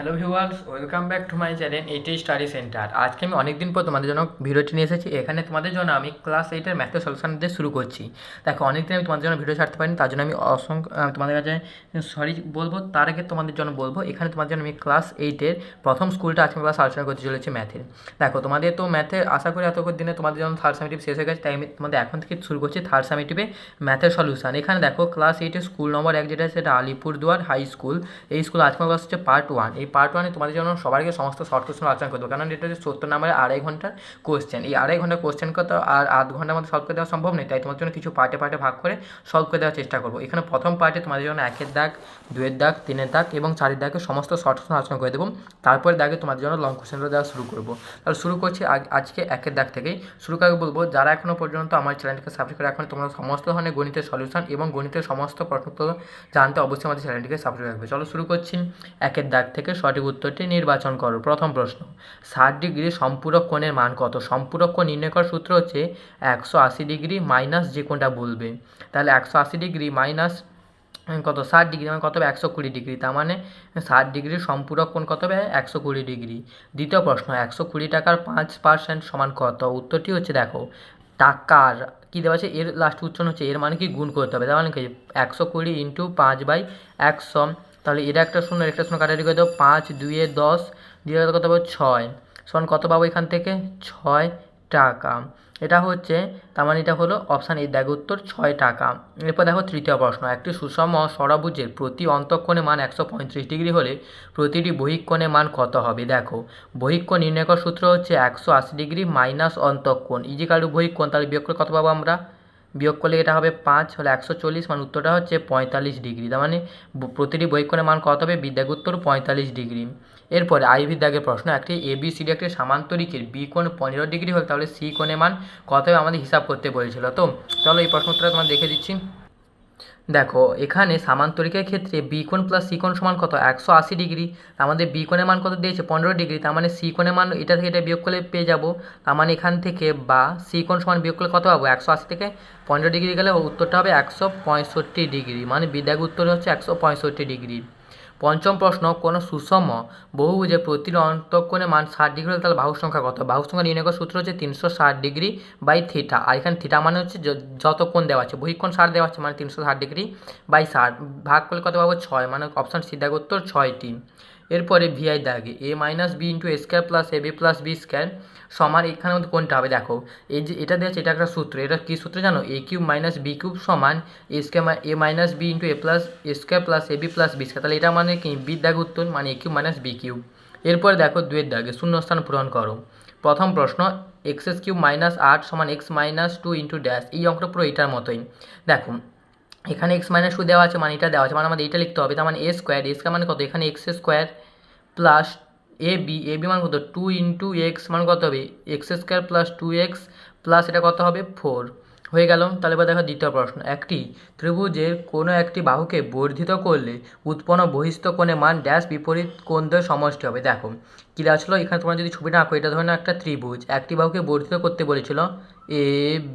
Hello viewers welcome back to my channel eighty study centre আজকে আমি অনেক দিন পর তোমাদের জন্য ভিডিওটি নিয়ে এসেছি। এখানে তোমাদের জন্য আমি ক্লাস এইটের ম্যাথের সলিউশন দিয়ে শুরু করছি। দেখো অনেক দিন আমি তোমাদের জন্য ভিডিও ছাড়তে পারিনি, তার জন্য আমি অসংখ্য তোমাদের কাছে সরি বলব, তার আগে তোমাদের জন্য বলব, এখানে তোমাদের জন্য আমি ক্লাস এইটের প্রথম স্কুলটা আজকে ক্লাস আলোচনা করতে চলেছি ম্যাথের দেখো, তোমাদের তো ম্যাথে আশা করি এত দিনে তোমাদের জন্য থার্ড সামিটিভ শেষ হয়ে গেছে, তাই আমি তোমাদের এখন থেকে শুরু করছি থার্ড সেমিটিভে ম্যাথের সলিউশন এখানে দেখো ক্লাস এইটের স্কুল নম্বর এক যেটা, সেটা আলিপুরদুয়ার হাই স্কুল এই স্কুল আজকে ক্লাস হচ্ছে পার্ট ওয়ান এই পার্ট ওয়ানে তোমাদের জন্য আগে সমস্ত শর্ট কোশ্চেন আলোচনা করব কারণ এটা হচ্ছে সত্তর নাম্বারের আড়াই ঘণ্টার কোশ্চেন এই আড়াই ঘণ্টার কোশ্চেন তো আর আধ ঘণ্টার মধ্যে সলভ করে দেওয়া সম্ভব নেই তাই তোমাদের জন্য কিছু পার্টে পার্টে ভাগ করে সলভ করে দেওয়ার চেষ্টা করব। এখানে প্রথম পার্টে তোমাদের জন্য একের দাগ দুয়ের দাগ, তিনের দাগ এবং চারের দাগে সমস্ত শর্ট কোশ্চেন আলোচনা করে দেবো। তারপরে দাগে তোমাদের জন্য লং কোশ্চেনগুলো দেওয়া শুরু করব। তাহলে শুরু করছি আজ- আজকে একের দাগ থেকেই। শুরু করে বলব, যারা এখনও পর্যন্ত আমার চ্যানেলটিকে সাবস্ক্রাইব করে এখন তোমরা সমস্ত ধরনের গণিতের সলিউশন এবং গণিতের সমস্ত প্রশ্নোত্তর জানতে অবশ্যই আমাদের চ্যানেলটিকে সাবস্ক্রাইব রাখবে। চলো শুরু করছি একের দাগ থেকে। সঠিক উত্তরটি নির্বাচন করো। প্রথম প্রশ্ন, ষাট ডিগ্রি সম্পূরক কোণের মান কত? সম্পূরক কোণ নির্ণয় করার সূত্র হচ্ছে একশো আশি ডিগ্রি মাইনাস যে কোনটা বলবে। তাহলে একশো আশি ডিগ্রি মাইনাস কত? ষাট ডিগ্রি মানে কত হবে? একশো কুড়ি ডিগ্রি। তার মানে ষাট ডিগ্রির সম্পূরক কোণ কত হবে? একশো কুড়ি ডিগ্রি। দ্বিতীয় প্রশ্ন, একশো কুড়ি টাকার পাঁচ পার্সেন্ট সমান কত? উত্তরটি হচ্ছে দেখো, টাকার, কী দেওয়া আছে? এর লাস্ট উচ্চারণ হচ্ছে, এর মানে কি? গুণ করতে হবে। তার মানে কি? একশো কুড়ি ইন্টু পাঁচ বাই একশো তাহলে এটা একটা শূন্য একটা শূন্য কাটাকাটি করে দেবো পাঁচ, দুইয়ে দশ দিয়ে কত পাবো? ছয়। সমান কত পাবো এখান থেকে? ছয় টাকা। এটা হচ্ছে, তার মানে এটা হলো অপশান এই দেখো উত্তর, ছয় টাকা। এরপর দেখো তৃতীয় প্রশ্ন। একটি সুষম ষড়ভুজের প্রতি অন্তঃকোণে মান একশো পঁয়ত্রিশ ডিগ্রি হলে প্রতিটি বহিঃকোণে মান কত হবে? দেখো, বহিঃকোণ নির্ণয় সূত্র হচ্ছে একশো আশি ডিগ্রি মাইনাস অন্তঃকোণ। ইজিকালু বহিঃকোণ, তাহলে বিয়োগ করে কত পাবো আমরা? বিয়োগ করলে এটা হবে পাঁচ, হলে একশো চল্লিশ মানে উত্তরটা হচ্ছে পঁয়তাল্লিশ ডিগ্রি। তার মানে প্রতিটি বৈক্ষণের মান কত হবে? বিদ্যাগ উত্তর পঁয়তাল্লিশ ডিগ্রি। এরপরে আইভি দাগের প্রশ্ন, একটি এ বি সি ডি একটি সামান্তরিকের বি কোণ পনেরো ডিগ্রি হলে তাহলে সি কোণের মান কত হবে আমাদের হিসাব করতে বলেছিল। তো চলো এই প্রশ্নটা তোমার দেখে দিচ্ছি। দেখো, এখানে সামান্তরিকের ক্ষেত্রে বি কোণ প্লাস সি কোণ সমান কত? একশো আশি ডিগ্রি। আমাদের বি কোণের মান কত দিয়েছে? পনেরো ডিগ্রি। তার মানে সি কোণের মান এটা থেকে এটা বিয়োগ করলে পেয়ে যাব। তার মানে এখান থেকে বা সি কোণ সমান বিয়োগ করলে কত পাবো? একশো আশি থেকে পনেরো ডিগ্রি গেলে উত্তরটা হবে একশো পঁয়ষট্টি ডিগ্রি। মানে বিদ্যাগ উত্তর হচ্ছে একশো পঁয়ষট্টি ডিগ্রি। পঞ্চম প্রশ্ন, কোনো সুষম বহুভুজে প্রতিটি অন্তঃকোণে মান ষাট ডিগ্রি হলে তাহলে বাহু সংখ্যা কত? বাহু সংখ্যা নির্ণয় করার সূত্র হচ্ছে তিনশো ষাট ডিগ্রি বাই থিটা। আর এখানে থিটা মানে হচ্ছে যত কোণ দেওয়া আছে বহিক্ষণ ষাট দেওয়া আছে মানে তিনশো ষাট ডিগ্রি বাই ষাট। ভাগ করলে কত পাবো? ছয়। মানে অপশান সিদ্ধাগোত্তর ছয়টি। এরপরে ভিআই দাগে a minus b into a square plus a b plus b square সমান এখানে কোনটা হবে? দেখো, এই যে এটা দেওয়া এটা একটা সূত্র। এটা কী সূত্র জানো? A cube minus b cube সমান a square a minus b into a plus a square plus a b plus b square তাহলে এটা মানে কি? বি দাগ উত্তর মানে a cube minus b cube এরপরে দেখো দুয়ের দাগে শূন্যস্থান পূরণ করো। প্রথম প্রশ্ন এক্স এস কিউব মাইনাস আট সমান x minus two into dash এই অঙ্কটা পুরো এটার মতোই। দেখো এখানে এক্স মাইনাস টু দেওয়া আছে মানে এটা দেওয়া আছে মানে আমাদের এটা লিখতে হবে, তার মানে এ স্কোয়ার এ স্কোয়ার মানে কত? এখানে x square plus a b a b মানে কত? টু ইন্টু এক্স মানে কত হবে? X square plus two x plus এটা কত হবে? ফোর হয়ে গেল। তাহলে এবার দেখো দ্বিতীয় প্রশ্ন। একটি ত্রিভুজের কোনো একটি বাহুকে বর্ধিত করলে উৎপন্ন বহিস্থ কোণে মান ড্যাশ বিপরীত কোণ সমষ্টি হবে? দেখো কী দেওয়া ছিল? এখানে তোমরা যদি ছবিটা আঁকো, এটা ধরে নাও একটা ত্রিভুজ। একটি বাহুকে বর্ধিত করতে বলেছিল এ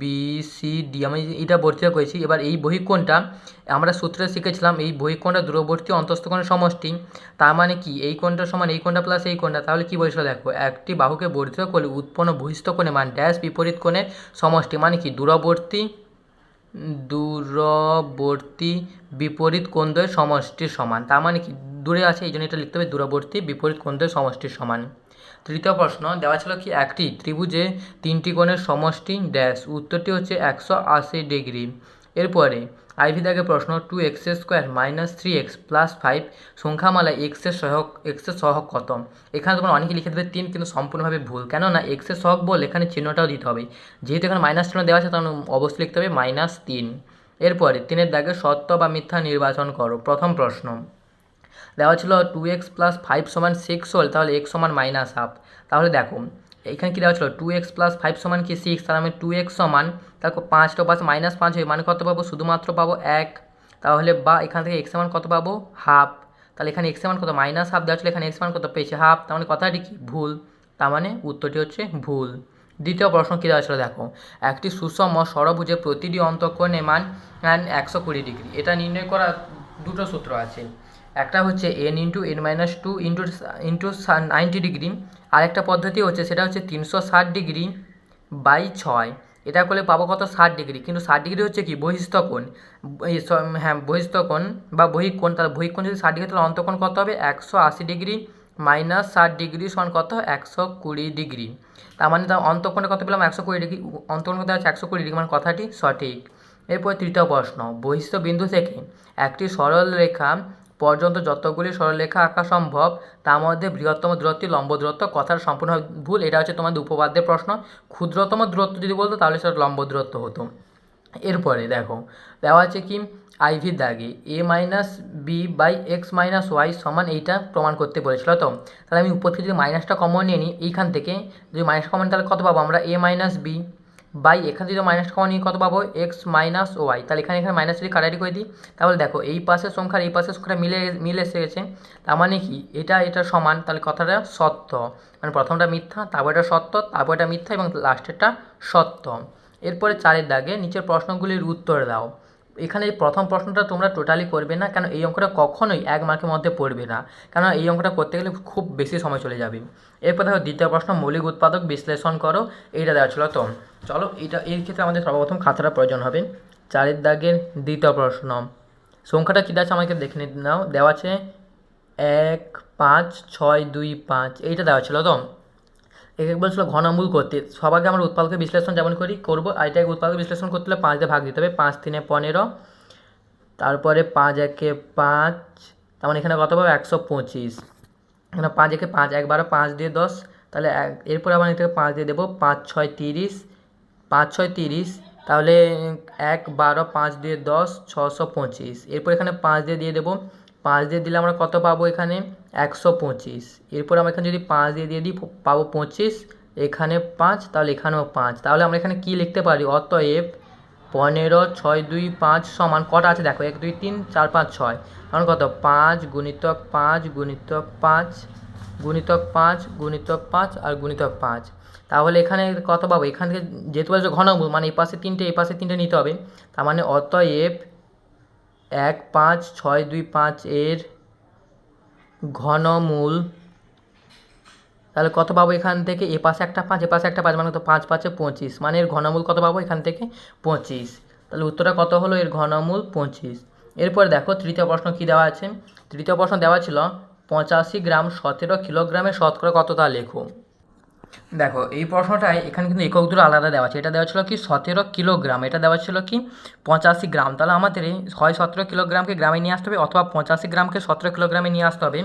বি সি ডি আমি এটা বর্ধিত করেছি। এবার এই বহিকোণটা আমরা সূত্রে শিখেছিলাম, এই বহিকোণটা দূরবর্তী অন্তস্থ কোণের সমষ্টি। তার মানে কি? এই কোণটা সমান এই কোণটা প্লাস এই কোণটা। তাহলে কি বলেছিল? দেখো, একটি বাহুকে বর্ধিত করলে উৎপন্ন বহিস্থ কোণে মান ড্যাশ বিপরীত কোণের সমষ্টি। মানে কি? দূরবর্তী দূরবর্তী বিপরীত কোণদ্বয়ের সমষ্টির সমান। তার মানে কি? দূরে আছে, এই জন্য এটা লিখতে হবে দূরবর্তী, বিপরীত কোণদ্বয়ের সমষ্টির সমান। তৃতীয় প্রশ্ন, দেওয়া ছিল কি একটি ত্রিভুজে তিনটি কোণের সমষ্টি ড্যাশ, উত্তরটি হচ্ছে একশো আশি ডিগ্রি। এরপরে, আইভি দাগে প্রশ্ন two x square minus three x plus five সংখ্যামালা এক্সের সহক এক্সের সহক কত? এখানে তোমরা অনেকে লিখে দেবে তিন, কিন্তু সম্পূর্ণভাবে ভুল। কেননা এক্সের সহক বল, এখানে চিহ্নটাও দিতে হবে। যেহেতু এখানে মাইনাস চিহ্ন দেওয়া আছে তখন অবশ্যই লিখতে হবে মাইনাস তিন। এরপরে, তিনের দাগে সত্য বা মিথ্যা নির্বাচন করো, প্রথম প্রশ্ন। দেওয়া ছিল টু এক্স প্লাস ফাইভ সমান সিক্স হল, তাহলে এক্স সমান মাইনাস হাফ তাহলে দেখো, এখানে কী দেওয়া ছিল? টু এক্স প্লাস ফাইভ সমান কি সিক্স তাহলে আমি টু এক্স সমান তারপর পাঁচটা পাশে মাইনাস পাঁচ হয়ে মানে কত পাবো? শুধুমাত্র পাবো এক। তাহলে বা এখান থেকে এক্স সমান কত পাবো? হাফ তাহলে এখানে এক্স সমান কত? মাইনাস হাফ দেওয়া ছিল, এখানে এক্স সমান কত পেয়েছে? হাফ তার মানে কথাটি কি? ভুল। তার মানে উত্তরটি হচ্ছে ভুল। দ্বিতীয় প্রশ্ন কী দেওয়া ছিল? দেখো, একটি সুষম ষড়ভুজে প্রতিটি অন্তঃকোণে মান একশো কুড়ি ডিগ্রি। এটা নির্ণয় করা দুটো সূত্র আছে। একটা হচ্ছে n into n minus two into into ninety degree আরেকটা পদ্ধতি হচ্ছে সেটা হচ্ছে তিনশো ষাট ডিগ্রি বাই ছয়। এটা করলে পাবো কত? ষাট ডিগ্রি কিন্তু ষাট ডিগ্রি হচ্ছে কি? বহিস্থ কোণ। এই স- হ্যাঁ বহিস্থ কোণ বা বহিক কোণ, তাহলে বহিক কোণ যদি ষাট ডিগ্রি তাহলে অন্তঃকোণ কত হবে? একশো আশি ডিগ্রি মাইনাস ষাট ডিগ্রি সমান কত? একশো কুড়ি ডিগ্রি তার মানে তার অন্তঃকোণে কত পেলাম? একশো কুড়ি ডিগ্রি অন্তঃকোণ কত আছে একশো কুড়ি ডিগ্রি মানে কথাটি সঠিক। এরপর তৃতীয় প্রশ্ন, বহিস্থ বিন্দু থেকে একটি সরল রেখা পর্যন্ত যতগুলি সরলরেখা আঁকা সম্ভব, তার মধ্যে বৃহত্তম দূরত্ব লম্ব দূরত্ব কথার সম্পূর্ণ ভুল, এটা হচ্ছে তোমাদের উপপাদ্যের প্রশ্ন। ক্ষুদ্রতম দূরত্ব যদি বলতো, তাহলে সেটা লম্ব দূরত্ব হতো। এরপরে দেখো, দেওয়া আছে কি? আইভির দাগে a minus b by x minus y সমান এইটা প্রমাণ করতে বলেছিল তো? তাহলে আমি উপর থেকে যদি মাইনাসটা কমন নিয়ে নিই, এইখান থেকে যদি মাইনাস কমন তাহলে কত পাবো আমরা? এ মাইনাস বি বাই, এখান থেকে মাইনাস কমন নিয়ে কত পাবো? এক্স মাইনাস ওয়াই তাহলে এখানে এখানে মাইনাস যদি কাটারি করে দিই, তাহলে দেখো, এই পাশের সংখ্যার, এই পাশের সংখ্যা মিলে মিলে এসে গেছে। তার মানে কি? এটা এটা সমান, তাহলে কথাটা সত্য। মানে প্রথমটা মিথ্যা, তারপর এটা সত্য, তারপর এটা মিথ্যা এবং লাস্টেরটা সত্য। এরপরে চারের দাগে নিচের প্রশ্নগুলির উত্তর দাও। এখানে এই প্রথম প্রশ্নটা তোমরা টোটালি করবে না, কেন এই অঙ্কটা কখনোই এক মার্কের মধ্যে পড়বে না। কেন এই অঙ্কটা করতে গেলে খুব বেশি সময় চলে যাবে। এরপর দেখো দ্বিতীয় প্রশ্ন, মৌলিক উৎপাদক বিশ্লেষণ করো, এইটা দেওয়া ছিল তো। চলো, এটা, এই ক্ষেত্রে আমাদের সর্বপ্রথম খাতাটা প্রয়োজন হবে। চারের দাগের দ্বিতীয় প্রশ্ন, সংখ্যাটা কী আছে আমাকে দেখে নাও, দেওয়া আছে এক, পাঁচ, ছয়, দুই, পাঁচ, এইটা দেওয়া ছিল তো। একে বলছিল ঘনমূল করতে সবাইকে আমরা উৎপাদকের বিশ্লেষণ যেমন করি, করব। আর এটাকে উৎপাদক বিশ্লেষণ করতে হলে পাঁচ দিয়ে ভাগ দিতে হবে। পাঁচ তিনে পনেরো, তারপরে পাঁচ একে পাঁচ, তার মানে এখানে কত পাবো? একশো পঁচিশ। এখানে পাঁচ একে পাঁচ, এক বারো, পাঁচ দিয়ে দশ, তাহলে এক, এরপরে আবার এটাকে পাঁচ দিয়ে দেবো। পাঁচ ছয় তিরিশ, পাঁচ ছয় তিরিশ, তাহলে এক বারো, পাঁচ দিয়ে দশ, ছশো পঁচিশ। এরপর এখানে পাঁচ দিয়ে দিয়ে দেবো। পাঁচ দিয়ে দিলে আমরা কত পাবো এখানে? একশো পঁচিশ। এরপর আমরা এখানে যদি পাঁচ দিয়ে দিয়ে দিই পাবো পঁচিশ, এখানে পাঁচ, তাহলে এখানেও পাঁচ। তাহলে আমরা এখানে কী লিখতে পারি? অতএব পনেরো, ছয়, দুই, পাঁচ সমান কটা আছে? দেখো, এক, দুই, তিন, চার, পাঁচ, ছয়। কারণ কত? পাঁচ গুণিতক পাঁচ গুণিতক পাঁচ গুণিতক পাঁচ গুণিতক পাঁচ আর গুণিতক পাঁচ। তাহলে এখানে কত পাবো? এখান থেকে যেহেতু বলছে ঘনমূল মানে এই পাশে তিনটে, এই পাশে তিনটে নিতে হবে। তার মানে অতএব এক পাঁচ ছয় দুই পাঁচ এর ঘনমূল। তাহলে কত পাবো এখান থেকে? এ পাশে একটা পাঁচ, এ পাশে একটা পাঁচ মানে কত পাঁচ পাঁচে পঁচিশ। মানে এর ঘনমূল কত পাবো এখান থেকে? পঁচিশ। তাহলে উত্তরটা কত হলো? এর ঘনমূল পঁচিশ। এরপর দেখো তৃতীয় প্রশ্ন কী দেওয়া আছে? তৃতীয় প্রশ্ন দেওয়া ছিল, পঁচাশি গ্রাম সতেরো কিলোগ্রামে শতকরা কত তা লেখো। দেখো, এই প্রশ্নটায় এখানে কিন্তু একক দুটো আলাদা দেওয়া আছে। এটা দেওয়া ছিল কি সতেরো কিলোগ্রাম, এটা দেওয়া ছিল কি পঁচাশি গ্রাম। তাহলে আমাদের হয় সতেরো কিলোগ্রামকে গ্রামে নিয়ে আসতে হবে অথবা পঁচাশি গ্রামকে সতেরো কিলোগ্রামে নিয়ে আসতে হবে।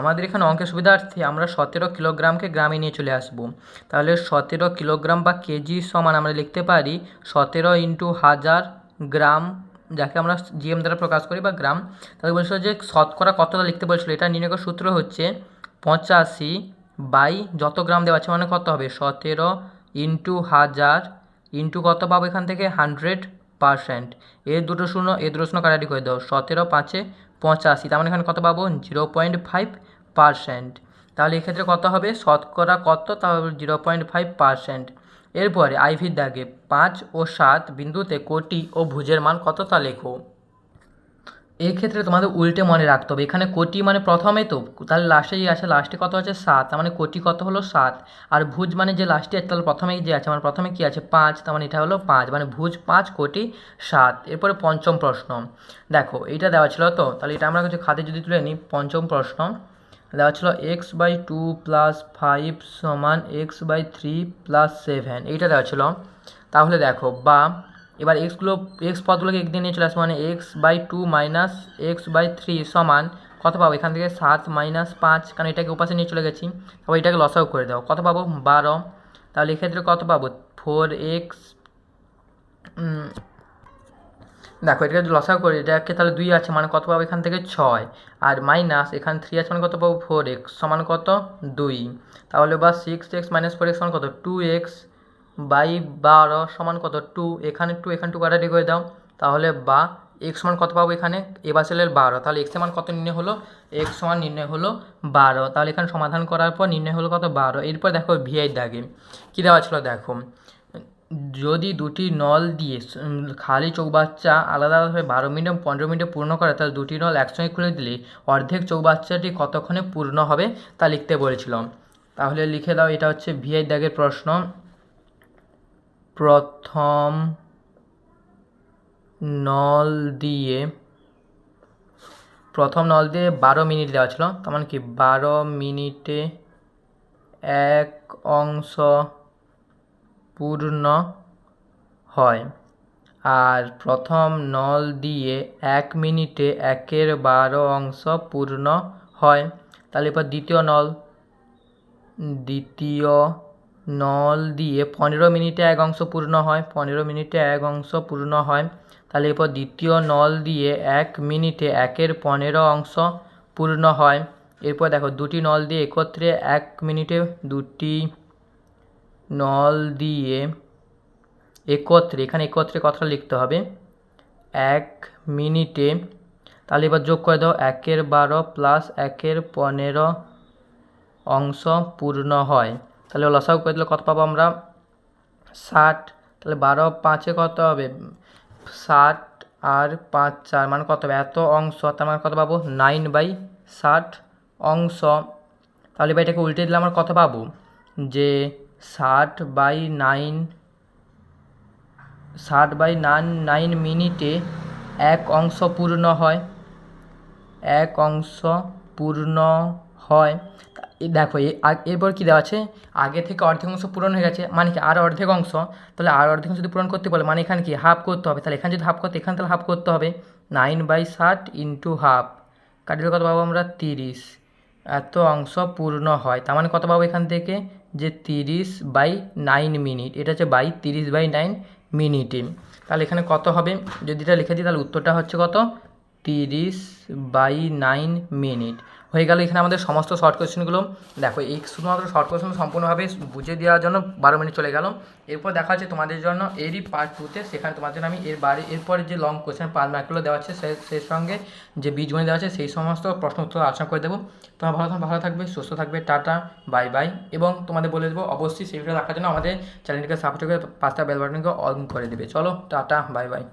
আমাদের এখানে অঙ্কের সুবিধার্থে আমরা সতেরো কিলোগ্রামকে গ্রামে নিয়ে চলে আসব। তাহলে সতেরো কিলোগ্রাম বা কেজি সমান আমরা লিখতে পারি সতেরো ইন্টু হাজার গ্রাম, যাকে আমরা জিএম দ্বারা প্রকাশ করি বা গ্রাম। তাহলে বলছিল যে শতকরা কতটা লিখতে বলছিল, এটা নির্ণয় সূত্র হচ্ছে পঁচাশি বাই যত গ্রাম দেওয়া আছে মানে কত হবে? সতেরো ইন্টু হাজার ইন্টু কত পাবো এখান থেকে? Hundred percent. এর দুটো শূন্য, এ দুটো শূন্য কাটাটি করে দাও। সতেরো পাঁচে পঁচাশি, তার মানে এখানে কত পাবো? Zero point five percent. তাহলে এক্ষেত্রে কত হবে? শতকরা কত? তাহলে জিরো পয়েন্ট ফাইভ পারসেন্ট। এরপরে আইভির দাগে পাঁচ ও সাত বিন্দুতে কোটি ও ভুজের মান কত তা লেখো। এক্ষেত্রে তোমাদের উল্টে মনে রাখতে হবে। এখানে কোটি মানে প্রথমে তো তাহলে লাস্টে যে আছে লাস্টে কত আছে সাত। তার মানে কোটি কত হলো? সাত। আর ভুজ মানে যে লাস্টে আছে তাহলে প্রথমেই যে আছে মানে প্রথমে কি আছে? পাঁচ। তার মানে এটা হলো পাঁচ। মানে ভুজ পাঁচ, কোটি সাত। এরপরে পঞ্চম প্রশ্ন। দেখো এইটা দেওয়া ছিল তো? তাহলে এটা আমরা কিছু খাতে যদি তুলে নিই, পঞ্চম প্রশ্ন। দেওয়া ছিল x by two plus five সমান x by three plus seven এইটা দেওয়া ছিল। তাহলে দেখো, বা এবার এক্সগুলো এক্স পদগুলোকে একদিন নিয়ে চলে আসবে মানে x by two minus x by three সমান কত পাবো? এখান থেকে সাত মাইনাস পাঁচ, কারণ এটাকে উপাসে নিয়ে চলে গেছি। তারপর এটাকে লসাও করে দাও। কত পাবো? বারো। তাহলে এক্ষেত্রে কত পাবো? ফোর এক্স দেখো, এটাকে লসাও করি, এটাকে তাহলে দুই আছে মানে কত পাবো? এখান থেকে ছয়। আর মাইনাস এখানে থ্রি আছে মানে কত পাবো? ফোর এক্স সমান কত? দুই। তাহলে বা six x minus four x সমান কত? টু এক্স বাই বারো সমান কত? টু। এখানে টু এখানে টু কাটাটি করে দাও। তাহলে বা এক্স সমান কত পাবো এখানে? এবার ছেলের বারো। তাহলে এক্স সমান কত নির্ণয় হলো? এক্স সমান নির্ণয় হলো বারো। তাহলে এখানে সমাধান করার পর নির্ণয় হলো কত? বারো। এরপর দেখো ভিআই দাগে। কী দেওয়া ছিল? দেখো। যদি দুটি নল দিয়ে খালি চৌবাচ্চা আলাদা আলাদাভাবে বারো মিনিট এবং পনেরো মিনিটে পূর্ণ করে, তাহলে দুটি নল একসঙ্গে খুলে দিলে অর্ধেক চৌবাচ্চাটি কতক্ষণে পূর্ণ হবে তা লিখতে বলেছিলাম। তাহলে লিখে দাও, এটা হচ্ছে ভিআই দাগের প্রশ্ন। প্রথম নল দিয়ে, প্রথম নল দিয়ে বারো মিনিট দেওয়া ছিল। তার মানে কি? বারো মিনিটে এক অংশ পূর্ণ হয়। আর প্রথম নল দিয়ে এক মিনিটে একের বারো অংশ পূর্ণ হয়। তাহলে এবার দ্বিতীয় নল, দ্বিতীয় নল দিয়ে পনেরো মিনিটে এক অংশ পূর্ণ হয়, পনেরো মিনিটে এক অংশ পূর্ণ হয়। তাহলে এরপর দ্বিতীয় নল দিয়ে এক মিনিটে একের পনেরো অংশ পূর্ণ হয়। এরপর দেখো দুটি নল দিয়ে একত্রে এক মিনিটে দুটি নল দিয়ে একত্রে, এখানে একত্রে কথাটা লিখতে হবে। এক মিনিটে, তাহলে এবার যোগ করে দাও, একের বারো প্লাস একের পনেরো অংশ পূর্ণ হয়। তাহলে লসাগু করে দিলে কত পাবো আমরা? ষাট। তাহলে বারো পাঁচে কত হবে? ষাট আর পাঁচ চার মানে কত হবে? এত অংশ, তার মানে কত পাবো? নাইন বাই ষাট অংশ। তাহলে এবার এটাকে উল্টে দিলে আমরা কত পাবো? যে ষাট বাই নাইন, ষাট বাই নাইন নাইন মিনিটে এক অংশ পূর্ণ হয়। এক অংশ পূর্ণ হয়। দেখো এরপর কী দেওয়া আছে? আগে থেকে অর্ধেক অংশ পূরণ হয়ে গেছে মানে কি আর অর্ধেক অংশ? তাহলে আর অর্ধেক অংশ যদি পূরণ করতে বলে মানে এখানে কি হাফ করতে হবে? তাহলে এখানে যদি হাফ করতে, এখানে তাহলে হাফ করতে হবে। নাইন বাই ষাট ইন্টু হাফ কাটিলে কত পাবো আমরা? তিরিশ। এত অংশ পূর্ণ হয়। তার মানে কত পাবো এখান থেকে? যে তিরিশ বাই নাইন মিনিট এটা হচ্ছে বাই তিরিশ বাই নাইন মিনিটে তাহলে এখানে কত হবে? যদি এটা লিখে দিই, তাহলে উত্তরটা হচ্ছে কত? তিরিশ বাই নাইন মিনিট হয়ে গেল এখানে আমাদের সমস্ত শর্ট কোয়েশ্চেনগুলো দেখো, এই শুধুমাত্র শর্ট কোয়েশ্চেন সম্পূর্ণভাবে বুঝিয়ে দেওয়ার জন্য বারো মিনিট চলে গেল। এরপর দেখা হচ্ছে তোমাদের জন্য এরই পার্ট টুতে সেখানে তোমাদের জন্য আমি এর বাড়ি এরপরে যে লং কোয়েশ্চেন পাঁচ মার্কগুলো দেওয়া আছে সেই সঙ্গে যে বীজগণিত দেওয়া আছে, সেই সমস্ত প্রশ্ন উত্তর আলোচনা করে দেবো। তোমার ভালো ভালো থাকবে, সুস্থ থাকবে, টাটা বাই বাই এবং তোমাদের বলে দেবো, অবশ্যই সেই ভিডিও দেখার জন্য আমাদের চ্যানেলটিকে সাবস্ক্রাইব করে পাঁচটা বেল বাটনকে অন করে দেবে। চলো, টাটা বাই বাই